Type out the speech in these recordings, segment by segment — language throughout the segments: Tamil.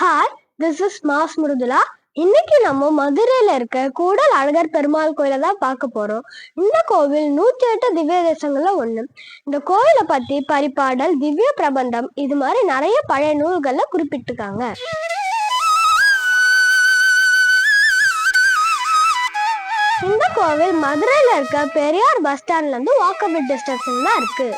Hi this is mass Mrudula இன்னைக்கு நம்ம மதுரையில இருக்க கூடல் அழகர் பெருமாள் கோயிலை தான் பார்க்க போறோம். இந்த கோவில் நூத்தி எட்டு திவ்ய தேசங்கள்ல ஒண்ணு. இந்த கோயிலை பத்தி பரிபாடல் திவ்ய பிரபந்தம் இது மாதிரி நிறைய பழைய நூல்கள்ல குறிப்பிட்டிருக்காங்க. இந்த கோவில் மதுரையில இருக்க பெரியார் பஸ் ஸ்டாண்ட்ல இருந்து வாக்கபிள் டிஸ்டன்ஸ்ல தான் இருக்கு.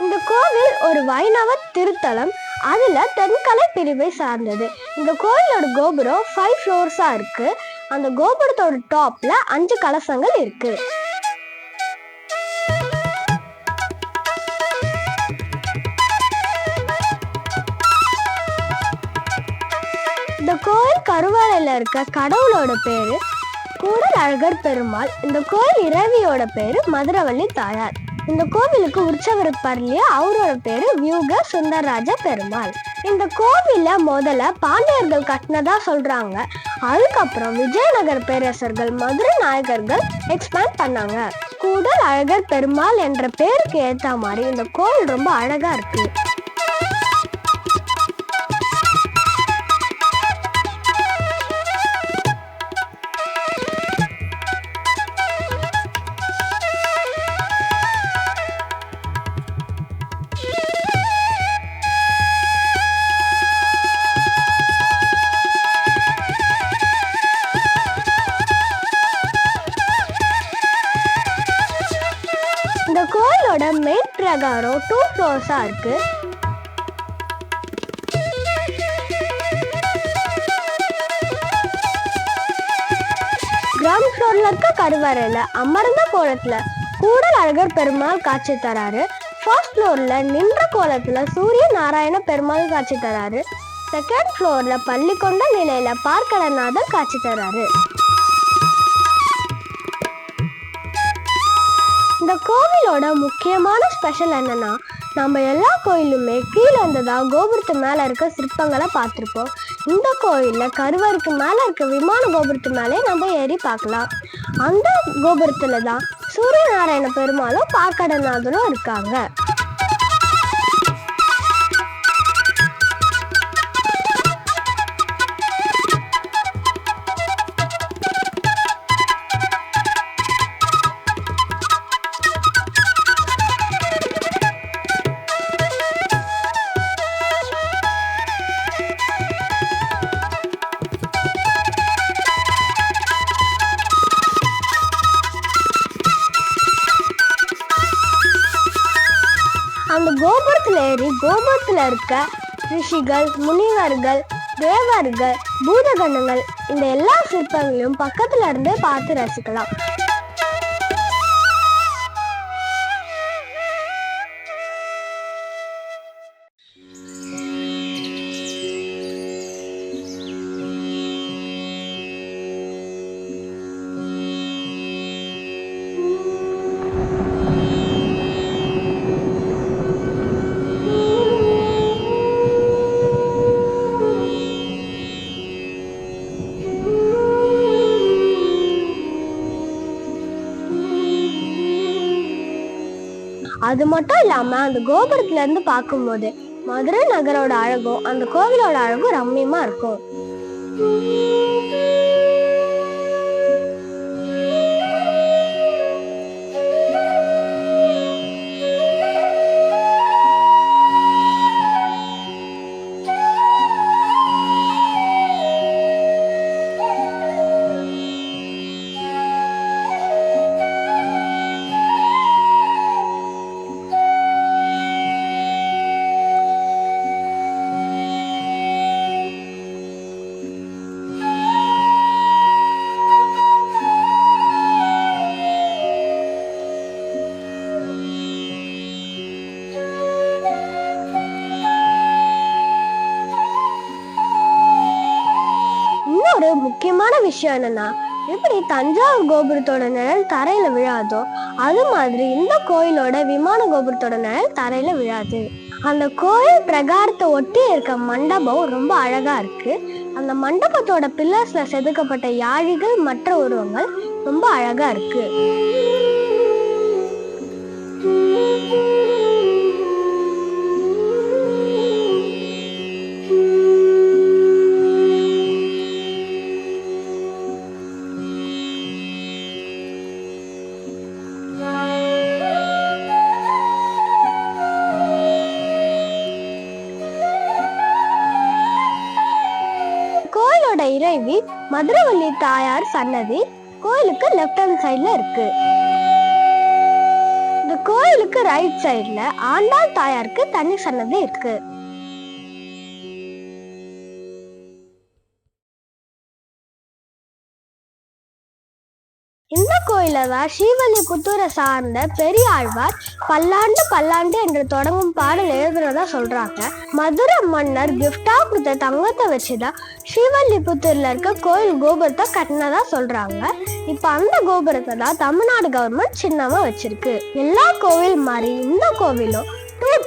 இந்த கோவில் ஒரு வைணவ திருத்தலம். அதுல தென்கலை பிரிவை சார்ந்தது. இந்த கோயிலோட கோபுரம் ஃபைவ் ஃப்ளோர்ஸா இருக்கு. அந்த கோபுரத்தோட டாப்ல அஞ்சு கலசங்கள் இருக்கு. இந்த கோயில் கருவறையில இருக்க கடவுளோட பேரு கூடல் அழகர் பெருமாள். இந்த கோயில் இரவியோட பேரு மதுரவள்ளி தாயார். இந்த கோவிலுக்கு உற்சவர் இருப்பார் இல்லையா? அவரோட பேரு வியூக சுந்தரராஜ பெருமாள். இந்த கோவில முதல்ல பாண்டியர்கள் கட்டினதா சொல்றாங்க. அதுக்கப்புறம் விஜயநகர் பேரரசர்கள் மதுரை நாயகர்கள் எக்ஸ்பேண்ட் பண்ணாங்க. கூடல் அழகர் பெருமாள் என்ற பேருக்கு ஏற்ற மாதிரி இந்த கோவில் ரொம்ப அழகா இருக்கு. கோயிலோட மெயின் பிரகாரம் டூ ஃப்ளோர்ஸா இருக்கு. கிரவுண்ட் ஃப்ளோர்ல இருக்க கருவறையில அமர்ந்த கோலத்துல கூடல் அழகர் பெருமாள் காட்சி தராரு. ஃபர்ஸ்ட் ஃப்ளோர்ல நின்ற கோலத்துல சூரிய நாராயண பெருமாள் காட்சி தராரு. செகண்ட் ஃப்ளோர்ல பள்ளி கொண்ட நிலையில பார்க்கடநாதர் காட்சி தராரு. இந்த கோவிலோட முக்கியமான ஸ்பெஷல் என்னன்னா நம்ம எல்லா கோயிலுமே கீழே இருந்ததா கோபுரத்து மேலே இருக்க சிற்பங்களை பார்த்துருப்போம். இந்த கோயிலில் கருவருக்கு மேலே இருக்க விமான கோபுரத்து மேலே நம்ம ஏறி பார்க்கலாம். அந்த கோபுரத்தில் தான் சூரியநாராயண பெருமாளும் பார்க்கடநாதரும் இருக்காங்க. கோபுரத்துல ஏறி இருக்க ரிஷிகள் முனிவர்கள் தேவர்கள் பூதகணங்கள் இந்த எல்லா சிற்பங்களையும் பக்கத்துல இருந்து பார்த்து ரசிக்கலாம். அது மட்டும் இல்லாம அந்த கோபுரத்துல இருந்து பார்க்கும்போது மதுரை நகரோட அழகும் அந்த கோவிலோட அழகும் ரம்மியமா இருக்கும். விஷயம் என்னன்னா எப்படி தஞ்சாவூர் கோபுரத்தோட நிழல் தரையில விழாதோ அது மாதிரி இந்த கோயிலோட விமான கோபுரத்தோட நிழல் தரையில விழாது. அந்த கோயில் பிரகாரத்தை ஒட்டி இருக்க மண்டபம் ரொம்ப அழகா இருக்கு. அந்த மண்டபத்தோட பில்லர்ஸ்ல செதுக்கப்பட்ட யாழிகள் மற்ற உருவங்கள் ரொம்ப அழகா இருக்கு. இறைவி மதுரவள்ளி தாயார் சன்னதி கோயிலுக்கு லெஃப்ட் ஹேண்ட் சைடுல இருக்கு. இந்த கோயிலுக்கு ரைட் சைடுல ஆண்டாள் தாயாருக்கு தனி சன்னதி இருக்கு. இந்த ஸ்ரீவல்லிபுத்தூரை சார்ந்த பெரியாழ்வார் பல்லாண்டு பல்லாண்டு என்று தொடங்கும் பாடல் எழுதுனதா சொல்றாங்க. மதுரை மன்னர் கிஃப்டா கொடுத்த தங்கத்தை வச்சுதான் ஸ்ரீவல்லிபுத்தூர்ல இருக்க கோயில் கோபுரத்தை கட்டினதா சொல்றாங்க. இப்ப அந்த கோபுரத்தை தான் தமிழ்நாடு கவர்மெண்ட் சின்னமா வச்சிருக்கு. எல்லா கோவில் மாதிரி இந்த கோவிலும்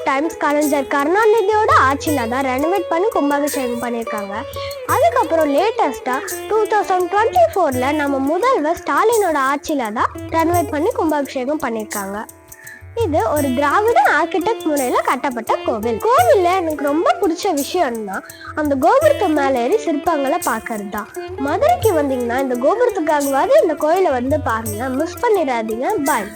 டைம்ஸ் கலைஞர் கருணாநிதியோட ஆட்சியில் தான் ரெனோவேட் பண்ணி கும்பாபிஷேகம் பண்ணியிருக்காங்க. அதுக்கப்புறம் லேட்டஸ்ட்டாக டூ தௌசண்ட் டுவெண்ட்டி ஃபோரில் நம்ம முதல்வர் ஸ்டாலினோட ஆட்சியில் தான் ரெனோவேட் பண்ணி கும்பாபிஷேகம் பண்ணியிருக்காங்க. இது ஒரு திராவிட ஆர்கிடெக்ட் முறையில் கட்டப்பட்ட கோவில். கோவிலில் எனக்கு ரொம்ப பிடிச்ச விஷயம்னா அந்த கோபுரத்து மேலே ஏறி சிற்பங்களை பார்க்கறது தான் மதுரைக்கு வந்தீங்கன்னா இந்த கோபுரத்துக்காகவாது இந்த கோயிலை வந்து பாருங்க மிஸ் பண்ணிடாதீங்க. பாய்